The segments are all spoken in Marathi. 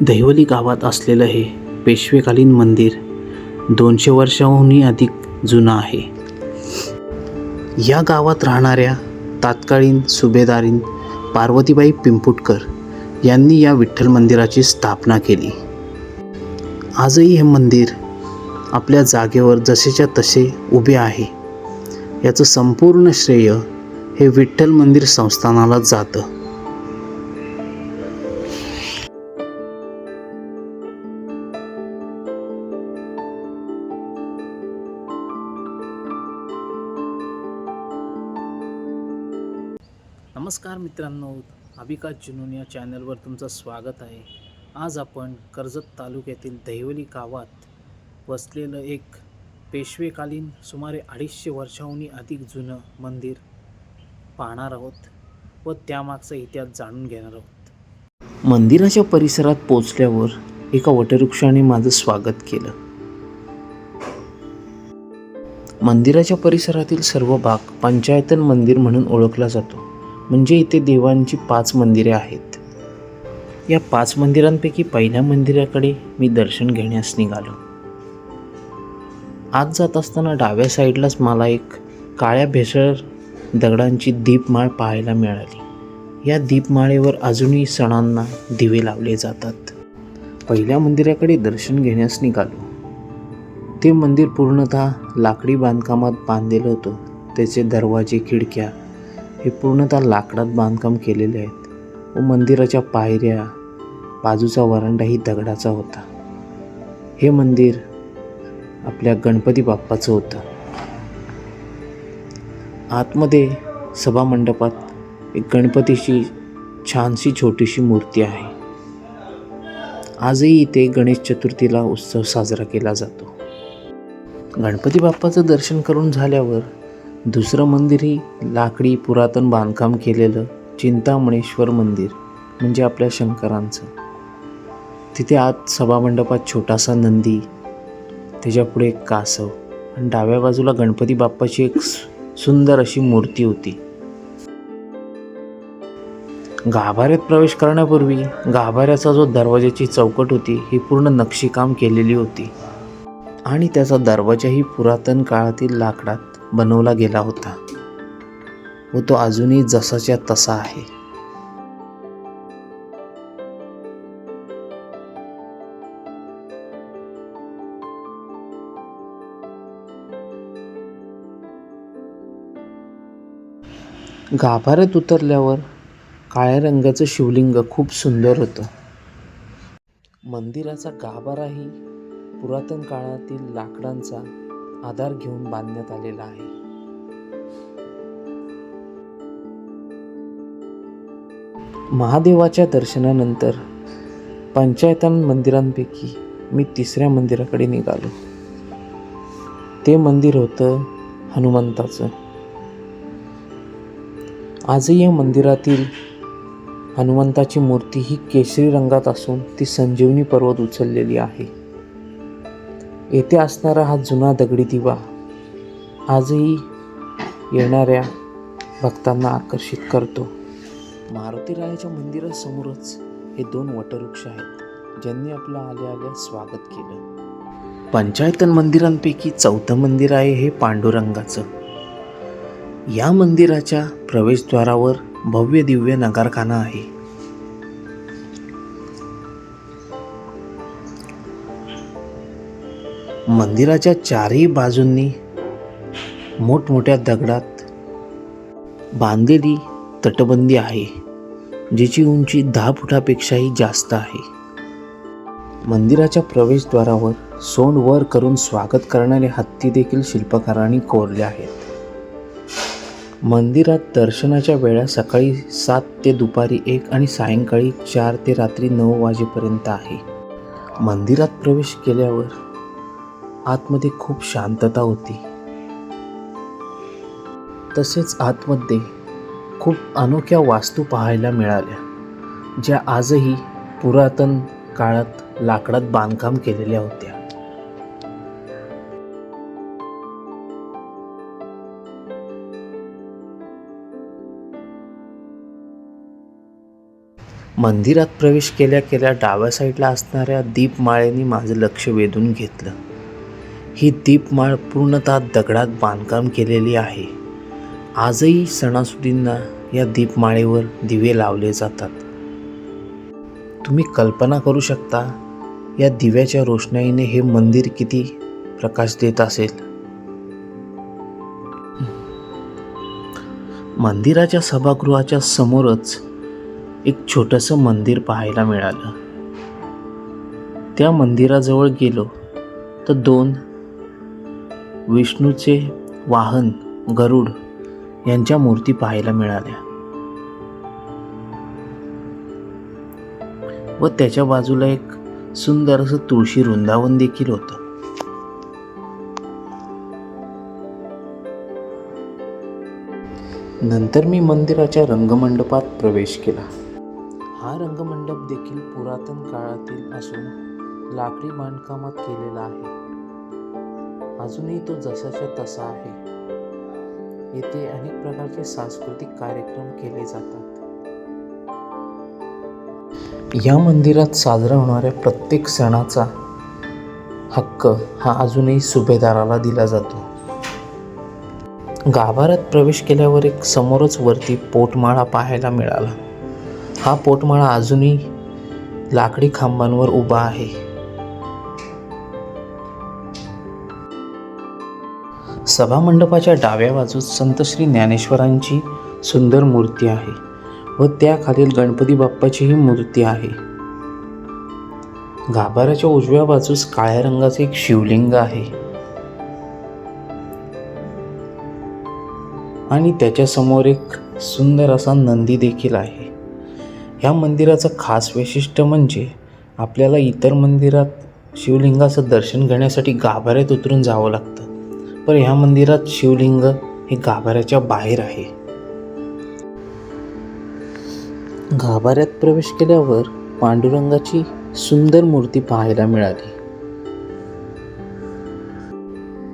दहिवली गावात असलेलं हे पेशवेकालीन मंदिर दोनशे वर्षाहूनही अधिक जुनं आहे. या गावात राहणाऱ्या तात्कालीन सुभेदारीन पार्वतीबाई पिंपुटकर यांनी या विठ्ठल मंदिराची स्थापना केली. आजही हे मंदिर आपल्या जागेवर जसेच्या तसे उभे आहे. याचं संपूर्ण श्रेय हे विठ्ठल मंदिर संस्थानाला जातं. नमस्कार मित्रांनो अभिका जुनून या चॅनलवर तुमचं स्वागत आहे. आज आपण कर्जत तालुक्यातील दहिवली गावात वसलेलं एक पेशवेकालीन सुमारे अडीचशे वर्षाहूनही अधिक जुनं मंदिर पाहणार आहोत व त्यामागचा इतिहास जाणून घेणार आहोत. मंदिराच्या परिसरात पोचल्यावर एका वटवृक्षाने माझं स्वागत केलं. मंदिराच्या परिसरातील सर्व भाग पंचायतन मंदिर म्हणून ओळखला जातो. म्हणजे इथे देवांची पाच मंदिरे आहेत. या पाच मंदिरांपैकी पहिल्या मंदिराकडे मी दर्शन घेण्यास निघालो. आत जात असताना डाव्या साईडलाच मला एक काळ्या भेसळ दगडांची दीपमाळ पाहायला मिळाली. या दीपमाळेवर अजूनही सणांना दिवे लावले जातात. पहिल्या मंदिराकडे दर्शन घेण्यास निघालो. ते मंदिर पूर्णतः लाकडी बांधकामात बांधलेलं होतं. त्याचे दरवाजे खिडक्या हे पूर्णतः लाकडात बांधकाम केलेले आहेत. व मंदिराच्या पायऱ्या बाजूचा वरांडाही दगडाचा होता. हे मंदिर आपल्या गणपती बाप्पाचं होतं. आतमध्ये सभामंडपात एक गणपतीची छानशी छोटीशी मूर्ती आहे. आजही इथे गणेश चतुर्थीला उत्सव साजरा केला जातो. गणपती बाप्पाचं दर्शन करून झाल्यावर दुसरं मंदिरही लाकडी पुरातन बांधकाम केलेलं चिंतामणेश्वर मंदिर म्हणजे आपल्या शंकरांचं. तिथे आत सभामंडपात छोटासा नंदी त्याच्यापुढे एक कासव आणि डाव्या बाजूला गणपती बाप्पाची एक सुंदर अशी मूर्ती होती. गाभाऱ्यात प्रवेश करण्यापूर्वी गाभाऱ्याचा जो दरवाजाची चौकट होती ही पूर्ण नक्षीकाम केलेली होती. आणि त्याचा दरवाजाही पुरातन काळातील लाकडात बनवला गेला होता. व तो अजूनही जसाच्या तसा आहे. गाभाऱ्यात उतरल्यावर काळ्या रंगाचं शिवलिंग खूप सुंदर होतं. मंदिराचा गाभाराही पुरातन काळातील लाकडांचा आधार घेऊन बांधण्यात आलेला आहे. महादेवाच्या दर्शनानंतर पंचायतन मंदिरांपैकी मी तिसऱ्या मंदिराकडे निघालो. ते मंदिर होतं हनुमंताचं. आजही या मंदिरातील हनुमंताची मूर्ती ही केशरी रंगात असून ती संजीवनी पर्वत उचललेली आहे. येथे असणारा हा जुना दगडी दिवा आजही येणाऱ्या भक्तांना आकर्षित करतो. मारुती रायाच्या मंदिरासमोरच हे दोन वटवृक्ष आहेत ज्यांनी आपलं आल्या आल्या स्वागत केलं. पंचायतन मंदिरांपैकी चौथं मंदिर आहे हे पांडुरंगाचं. या मंदिराच्या प्रवेशद्वारावर भव्य दिव्य नगारखाना आहे. मंदिराच्या चारही बाजूंनी मोठमोठ्या दगडात बांधलेली तटबंदी आहे जिची उंची दहा फुटापेक्षाही जास्त आहे. मंदिराच्या प्रवेशद्वारावर सोंड वर करून स्वागत करणारे हत्ती देखील शिल्पकारांनी कोरले आहेत. मंदिरात दर्शनाच्या वेळा सकाळी सात ते दुपारी एक आणि सायंकाळी चार ते रात्री नऊ वाजेपर्यंत आहे. मंदिरात प्रवेश केल्यावर आतमध्ये खूप शांतता होती. तसेच आतमध्ये खूप अनोख्या वास्तू पाहायला मिळाल्या ज्या आजही पुरातन काळात लाकडात बांधकाम केलेल्या होत्या. मंदिरात प्रवेश केल्या केल्या डाव्या साईडला असणाऱ्या दीपमाळेने माझं लक्ष वेधून घेतलं. ही दीपमाळ पूर्णतः दगडात बांधकाम केलेली आहे. आजही सणासुदींना या दीपमाळेवर दिवे लावले जातात. तुम्ही कल्पना करू शकता या दिव्याच्या रोषणाईने हे मंदिर किती प्रकाश देत असेल? मंदिराच्या सभागृहाच्या समोरच एक छोटंसं मंदिर पाहायला मिळालं. त्या मंदिराजवळ गेलो तर दोन विष्णूचे वाहन गरुड यांच्या मूर्ती पाहायला मिळाल्या. व त्याच्या बाजूला एक सुंदर असं तुळशी वृंदावन देखील होतं. नंतर मी मंदिराच्या रंगमंडपात प्रवेश केला. हा रंगमंडप देखील पुरातन काळातील असून लाकडी बांधकामात केलेला आहे. अजूनही तो जसाच्या तसा आहे. येथे अनेक प्रकारचे सांस्कृतिक कार्यक्रम केले जातात. या मंदिरात साजरा होणाऱ्या प्रत्येक सणाचा हक्क हा अजूनही सुभेदाराला दिला जातो. गाभाऱ्यात प्रवेश केल्यावर एक समोरच वरती पोटमाळा पाहायला मिळाला. हा पोटमाळा अजूनही लाकडी खांबांवर उभा आहे. सभामंडपाच्या डाव्या बाजूस संत श्री ज्ञानेश्वरांची सुंदर मूर्ती आहे व त्याखालील गणपती बाप्पाचीही मूर्ती आहे. गाभाऱ्याच्या उजव्या बाजूस काळ्या रंगाचे एक शिवलिंग आहे. आणि त्याच्यासमोर एक सुंदर असा नंदी देखील आहे. ह्या मंदिराचं खास वैशिष्ट्य म्हणजे आपल्याला इतर मंदिरात शिवलिंगाचं दर्शन घेण्यासाठी गाभाऱ्यात उतरून जावं लागतं. पण ह्या मंदिरात शिवलिंग हे गाभाऱ्याच्या बाहेर आहे. गाभाऱ्यात प्रवेश केल्यावर पांडुरंगाची सुंदर मूर्ती पाहायला मिळाली.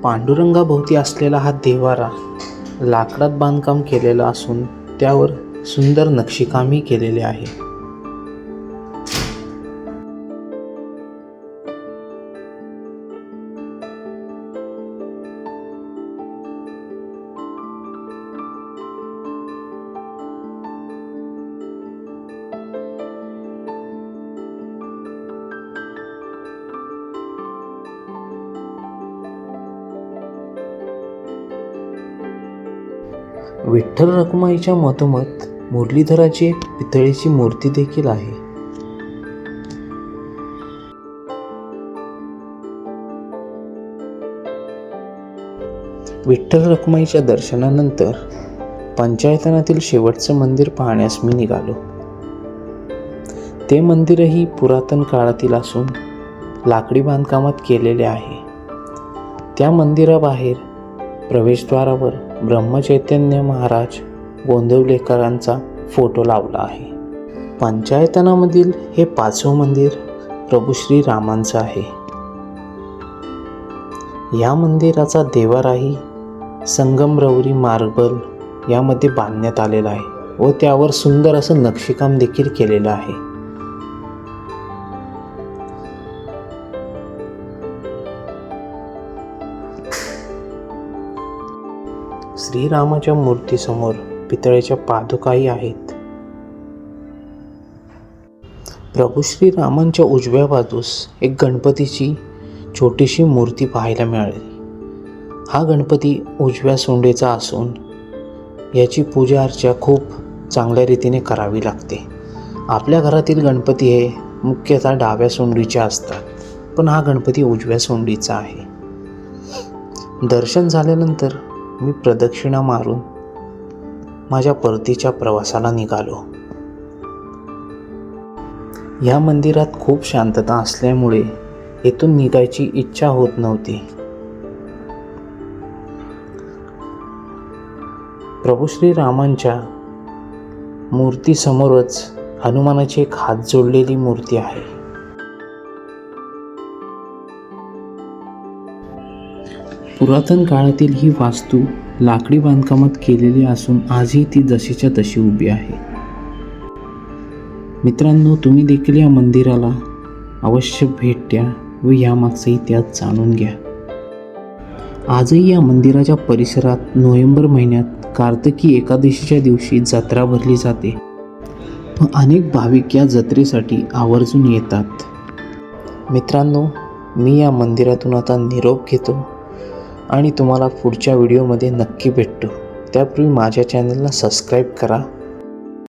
पांडुरंगाभोवती असलेला हा देवारा लाकडात बांधकाम केलेला असून त्यावर सुंदर नक्षीकामही केलेले आहे. विठ्ठल रखुमाईच्या मधोमध मुरलीधराची एक पितळीची मूर्ती देखील आहे. विठ्ठल रखुमाईच्या दर्शनानंतर पंचायतनातील शेवटचं मंदिर पाहण्यास मी निघालो. ते मंदिरही पुरातन काळातील असून लाकडी बांधकामात केलेले आहे. त्या मंदिराबाहेर प्रवेशद्वारावर ब्रह्मचैतन्य महाराज गोंदवलेकरांचा फोटो लावला आहे. पंचायतनामधील हे पाचवं मंदिर प्रभू श्री रामांचं आहे. या मंदिराचा देवाराही संगमरवरी मार्बल यामध्ये बांधण्यात आलेला आहे व त्यावर सुंदर असं नक्षीकाम देखील केलेलं आहे. श्रीरामाच्या मूर्तीसमोर पितळेच्या पादुकाही आहेत. प्रभू श्रीरामांच्या उजव्या बाजूस एक गणपतीची छोटीशी मूर्ती पाहायला मिळाली. हा गणपती उजव्या सोंडेचा असून याची पूजा अर्चा खूप चांगल्या रीतीने करावी लागते. आपल्या घरातील गणपती हे मुख्यतः डाव्या सोंडीचे असतात पण हा गणपती उजव्या सोंडीचा आहे. दर्शन झाल्यानंतर मी प्रदक्षिणा मारून माझ्या परतीच्या प्रवासाला निघालो. या मंदिरात खूप शांतता असल्यामुळे येथून निघायची इच्छा होत नव्हती. प्रभू श्री रामांच्या मूर्तीसमोरच हनुमानाची एक हात जोडलेली मूर्ती आहे. पुरातन काळातील ही वास्तू लाकडी बांधकामात केलेली असून आजही ती जशीच्या तशी उभी आहे. मित्रांनो तुम्ही देखील या मंदिराला अवश्य भेट द्या व यामागचा इतिहास जाणून घ्या. आजही या मंदिराच्या परिसरात नोव्हेंबर महिन्यात कार्तिकी एकादशीच्या दिवशी जत्रा भरली जाते. व अनेक भाविक या जत्रेसाठी आवर्जून येतात. मित्रांनो मी या मंदिरातून आता निरोप घेतो. आणि तुम्हाला पुढच्या व्हिडिओमध्ये नक्की भेटतो. त्यापूर्वी माझ्या चॅनलला सबस्क्राईब करा.